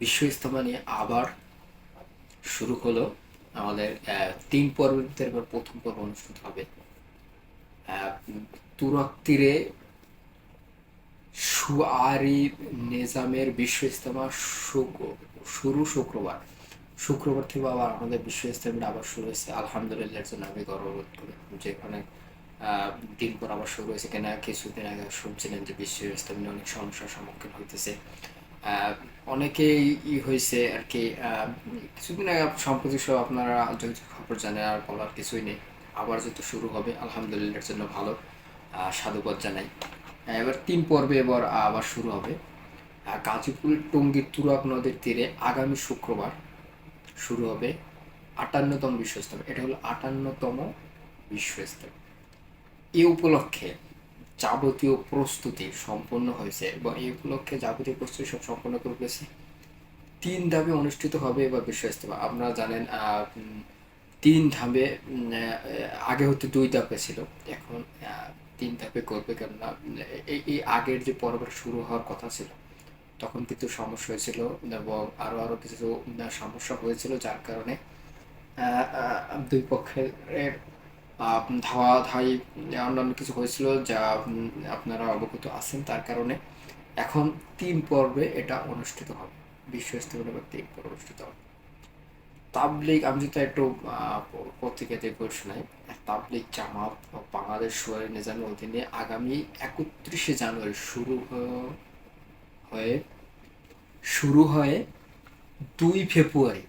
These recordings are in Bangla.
বিশ্ব ইস্তেমা নিয়ে আবার শুরু হলো আমাদের তিন পর্বের এবার প্রথম পর্ব অনুষ্ঠিত হবে। তুরক তীরে সুয়ারি নিজামের বিশ্ব ইস্তেমা শুরু শুক্রবার। শুক্রবার থেকে আবার আমাদের বিশ্ব ইস্তেমাটা আবার শুরু হয়েছে। আলহামদুলিল্লাহ জন্য আমি গর্ববোধ করি। যেখানে দিন পর আবার শুরু হয়েছে কেনা, কিছুদিন আগে শুনছিলেন যে বিশ্ব ইস্তেমা নিয়ে অনেক সমস্যার সম্মুখীন হইতেছে। অনেকেই ই হয়েছে আর কি কিছুদিন আগে সম্প্রতি সব আপনারা যদি খবর জানেন আর বলার কিছুই নেই। আবার যেহেতু শুরু হবে আলহামদুলিল্লাহ এর জন্য ভালো সাধুবাদ জানাই। এবার তিন পর্বে এবার আবার শুরু হবে। আহ, গাজীপুরের টঙ্গীর তুরাগ নদীর তীরে আগামী শুক্রবার শুরু হবে আটান্নতম বিশ্ব ইস্তেমা এটা হলো আটান্নতম বিশ্ব ইস্তেমা এই উপলক্ষে যাবতীয় প্রস্তুতি সম্পন্ন হয়েছে এবং এই উপলক্ষে যাবতীয় প্রস্তুতি সব সম্পন্ন করে ফেলেছে। তিন ধাপে অনুষ্ঠিত হবে এবার বিশ্ব ইস্তেমা আপনারা জানেন তিন ধাপে আগে হতে দুই ধাপে ছিল। এখন তিন ধাপে করবে কেননা এই এই আগের যে পর্বটা শুরু হওয়ার কথা ছিল, তখন কিন্তু সমস্যা হয়েছিল এবং আরও আরও কিছু সমস্যা হয়েছিল যার কারণে দুই পক্ষের ধাওয়া, ধাই অন্যান্য কিছু হয়েছিল যা আপনারা অবগত আছেন তার কারণে। এখন তিন পর্বে এটা অনুষ্ঠিত হবে। বিশ্ব ইস্তেমার তিন পর্ব অনুষ্ঠিত হবে। তাবলিগ, আমি যেটা একটু পত্রিকাতে নাই তাবলিগ জামাত বাংলাদেশ সোয়ারি নিজামের অধীনে আগামী একত্রিশে জানুয়ারি শুরু হয়ে শুরু হয়ে দুই ফেব্রুয়ারি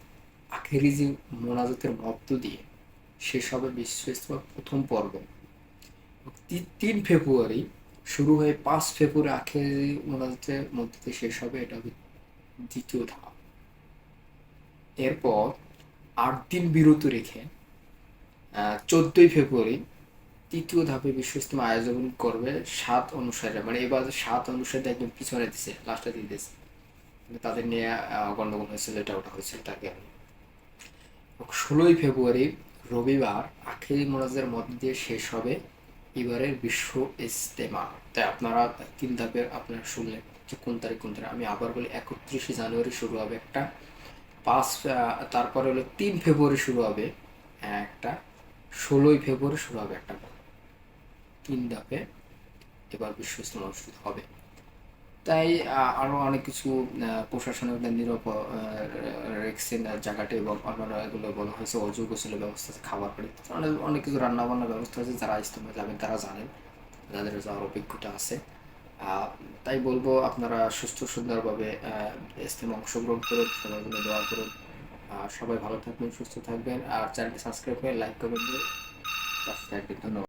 আখেরি যে মোনাজাতের মধ্য দিয়ে শেষ হবে বিশ্ব ইস্তেমার প্রথম পর্ব। তিন ফেব্রুয়ারি শুরু হয়ে পাঁচ ফেব্রুয়ারি আখেরি মোনাজাতের মধ্য শেষ হবে এটা হবে দ্বিতীয় ধাপ। এরপর আট দিন বিরত রেখে চোদ্দই ফেব্রুয়ারি তৃতীয় ধাপে বিশ্ব ইস্তেমা আয়োজন করবে সাত অনুসারে মানে এবার সাত অনুসারে একদম পিছনে দিছে লাস্টে দিয়ে দিয়েছে তাদের নিয়ে আহ, গন্ডগোল হয়েছিল এটা ওটা হয়েছিল তাকে ষোলোই ফেব্রুয়ারি রবিবার আখেরি মোনাজের মধ্যে দিয়ে শেষ হবে এবারের বিশ্ব ইজতেমা। তাই আপনারা তিন ধাপের আপনারা শুনলেন যে কোন তারিখ কোন তারিখ। আমি আবার বলি, একত্রিশে জানুয়ারি শুরু হবে একটা, পাঁচ তারপরে হলো তিন ফেব্রুয়ারি শুরু হবে একটা, ষোলোই ফেব্রুয়ারি শুরু হবে একটা। তিন ধাপে এবার বিশ্ব ইস্তেমা অনুষ্ঠিত হবে। তাই আরও অনেক কিছু প্রশাসনের নিরপ রেখছেন জায়গাটা এবং অন্যান্য এগুলো বলা হয়েছে অযোগ্য গোসলের ব্যবস্থা আছে, খাবার পানি অনেক অনেক কিছু রান্না বান্নার ব্যবস্থা আছে, যারা ইস্তেমা যাবেন তারা জানেন যাদের যাওয়ার অভিজ্ঞতা আছে। তাই বলব আপনারা সুস্থ, সুন্দরভাবে ইস্তেমা অংশগ্রহণ করুন সবাই মিলে দোয়া করুন। সবাই ভালো থাকবেন, সুস্থ থাকবেন, আর চ্যানেলটি সাবস্ক্রাইব করে লাইক করবেন ধন্যবাদ।